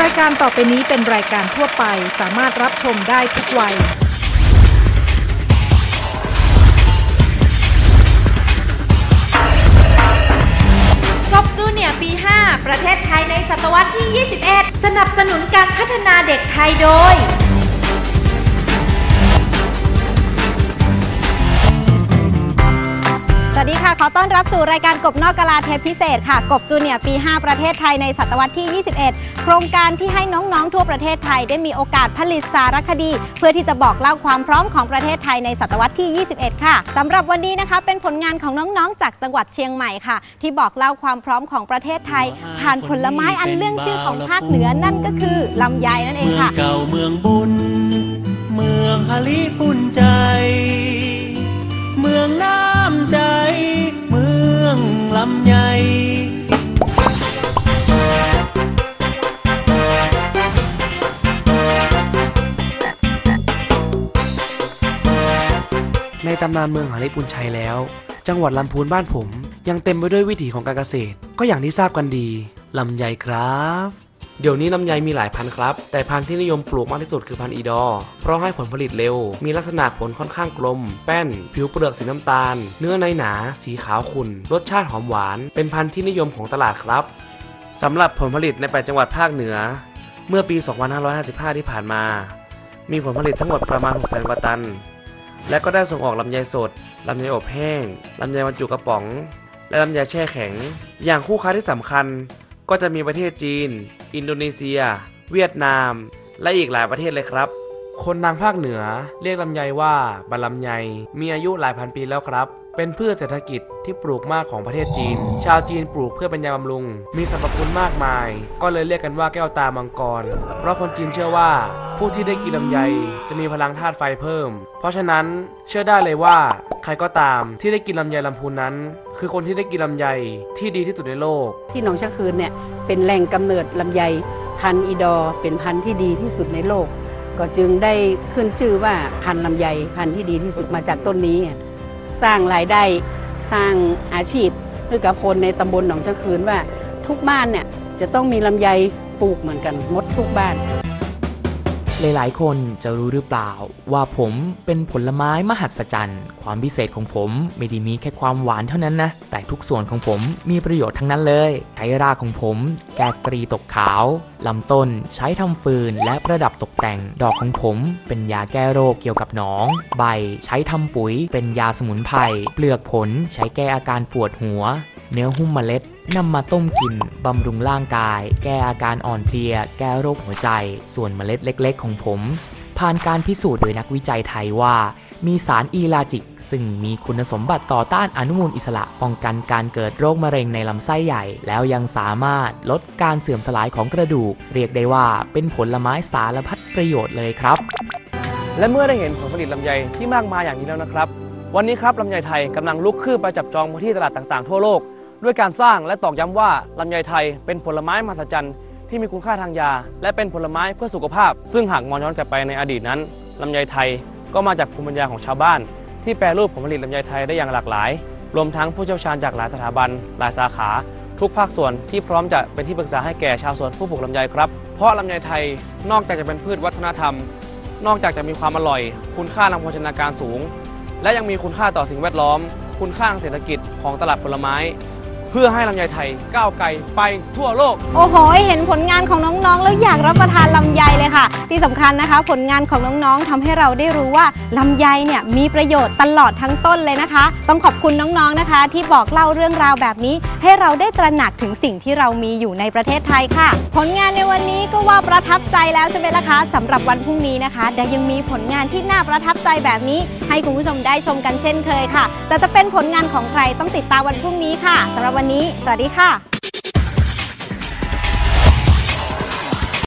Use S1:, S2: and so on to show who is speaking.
S1: รายการต่อไปนี้เป็นรายการทั่วไปสามารถรับชมได้ทุกวัย
S2: จบจูเนียร์ปี 5 ประเทศไทยในศตวรรษที่ 21 สนับสนุนการพัฒนาเด็กไทยโดย
S3: วัสดีค่ะ ขอต้อนรับสู่รายการกบนอกกะลาเทปพิเศษค่ะ กบจูเนียร์ปี 5 ประเทศไทยในศตวรรษที่ 21 โครงการที่ให้น้อง ๆ ทั่วประเทศไทยได้มีโอกาสผลิตสารคดี เพื่อที่จะบอกเล่าความพร้อมของประเทศไทยในศตวรรษที่ 21 ค่ะสำหรับวันนี้นะคะ เป็นผลงานของน้อง ๆ จากจังหวัดเชียงใหม่ค่ะ ที่บอกเล่าความพร้อมของประเทศไทย ผ่านผลไม้อันเรื่องชื่อของภาคเหนือนั่นก็คือลำไยนั่นเอง
S4: เมือง
S3: ค่ะ
S4: เก่าเมืองบุญ เมืองฮาลิปุ่นใจ
S5: ตำนานเมืองหาลิปุนชัยแล้ว จังหวัดลำพูนบ้านผม ยังเต็มไปด้วยวิถีของการเกษตร ก็อย่างที่ทราบกันดีลำไยครับ เดี๋ยวนี้ลำไยมีหลายพันธุ์ครับ แต่พันธุ์ที่นิยมปลูกมากที่สุดคือพันธุ์อีดอ เพราะให้ผลผลิตเร็ว มีลักษณะผลค่อนข้างกลม แป้น ผิวเปลือกสีน้ำตาล เนื้อในหนา สีขาวขุ่น รสชาติหอมหวาน เป็นพันธุ์ที่นิยมของตลาดครับสำหรับผลผลิตใน8จังหวัดภาคเหนือ เมื่อปี 2555 ที่ผ่านมา มีผลผลิตทั้งหมดประมาณ6แสนกว่าตัน และก็ได้ส่งออกลำไยสด ลำไยอบแห้ง ลำไยบรรจุกระป๋อง และลำไยแช่แข็ง อย่างคู่ค้าที่สำคัญ ก็จะมีประเทศจีน อินโดนีเซีย เวียดนาม และอีกหลายประเทศเลยครับ คนทางภาคเหนือเรียกลำไยว่าบะลำไยมีอายุหลายพันปีแล้วครับ เป็นพืชเศรษฐกิจที่ปลูกมากของประเทศจีน ชาวจีนปลูกเพื่อเป็นยาบำรุง มีสรรพคุณมากมาย ก็เลยเรียกกันว่าแก้วตามังกร เพราะคนจีนเชื่อว่า ผู้ที่ได้กินลำไยจะมีพลังธาตุไฟเพิ่ม เพราะฉะนั้นเชื่อได้เลยว่า ใครก็ตามที่ได้กินลำไยลำพูนนั้น คือคนที่ได้กินลำไยที่ดีที่สุดในโลก
S6: ที่หนองชะคืนเนี่ยเป็นแหล่งกำเนิดลำไยพันธุ์อีดอเป็นพันธุ์ที่ดีที่สุดในโลก ก็จึงได้ขึ้นชื่อว่าพันธุ์ลำไยพันธุ์ที่ดีที่สุดมาจากต้นนี้ สร้างรายได้สร้างอาชีพให้กับคนในตำบลหนองชะคืนว่า ทุกบ้านเนี่ยจะต้องมีลำไยปลูกเหมือนกันมดทุกบ้าน
S7: หลายๆ คนจะรู้หรือเปล่า ว่าผมเป็นผลไม้มหัศจรรย์ ความพิเศษของผมไม่ได้มีแค่ความหวานเท่านั้นนะ แต่ทุกส่วนของผมมีประโยชน์ทั้งนั้นเลยใช้รากของผม แกสตรีตกขาว ลำต้นใช้ทำฟืนและประดับตกแต่ง ดอกของผมเป็นยาแก้โรคเกี่ยวกับหนอง ใบใช้ทำปุ๋ยเป็นยาสมุนไพร เปลือกผลใช้แก้อาการปวดหัว เนื้อหุ้มเมล็ดนำมาต้มกิน บำรุงร่างกาย แก้อาการอ่อนเพลีย แก้โรคหัวใจ ส่วนเมล็ดเล็ก ๆ ของผม ผ่านการพิสูจน์โดยนักวิจัยไทยว่า มีสารอีลาจิก ซึ่งมีคุณสมบัติต่อต้านอนุมูลอิสระป้องกันการเกิดโรคมะเร็งในลำไส้ใหญ่ แล้วยังสามารถลดการเสื่อมสลายของกระดูก เรียกได้ว่าเป็นผลไม้สารพัดประโยชน์เลยครับ
S5: และเมื่อได้เห็นผลผลิตลำไยที่มากมายอย่างนี้แล้วนะครับ วันนี้ครับลำไยไทยกำลังลุกคืบไปจับจองพื้นที่ตลาดต่างๆ ทั่วโลก ด้วยการสร้างและตอกย้ำว่าลำไยไทยเป็นผลไม้มหัศจรรย์ที่มีคุณค่าทางยา และเป็นผลไม้เพื่อสุขภาพ ซึ่งหากมองย้อนกลับไปในอดีตนั้นลำไยไทย ก็มาจากภูมิปัญญาของชาวบ้าน ที่แปรรูปผลผลิตลำไยไทยได้อย่างหลากหลาย รวมทั้งผู้เชี่ยวชาญจากหลายสถาบัน หลายสาขา ทุกภาคส่วนที่พร้อมจะเป็นที่ปรึกษาให้แก่ชาวสวนผู้ปลูกลำไยครับ เพราะลำไยไทยนอกจากจะเป็นพืชวัฒนธรรม นอกจากจะมีความอร่อย คุณค่าทางโภชนาการสูง และยังมีคุณค่าต่อสิ่งแวดล้อม คุณค่าทางเศรษฐกิจของตลาดผลไม้ เพื่อให้ลำไยไทยก้าวไกลไปทั่วโลก
S3: โอ้โห เห็นผลงานของน้องๆ แล้วอยากรับประทานลำไยเลยค่ะ ที่สำคัญนะคะ ผลงานของน้องๆทำให้เราได้รู้ว่าลำไยเนี่ยมีประโยชน์ตลอดทั้งต้นเลยนะคะ ต้องขอบคุณน้องๆนะคะ ที่บอกเล่าเรื่องราวแบบนี้ ให้เราได้ตระหนักถึงสิ่งที่เรามีอยู่ในประเทศไทยค่ะ ผลงานในวันนี้ก็ว่าประทับใจแล้วใช่ไหมล่ะคะสำหรับวันพรุ่งนี้นะคะแต่ยังมีผลงานที่น่าประทับใจแบบนี้ ให้คุณผู้ชมได้ชมกันเช่นเคยค่ะ แต่จะเป็นผลงานของใครต้องติดตามวันพรุ่งนี้ค่ะสำหรับวันนี้ สวัสดีค่ะ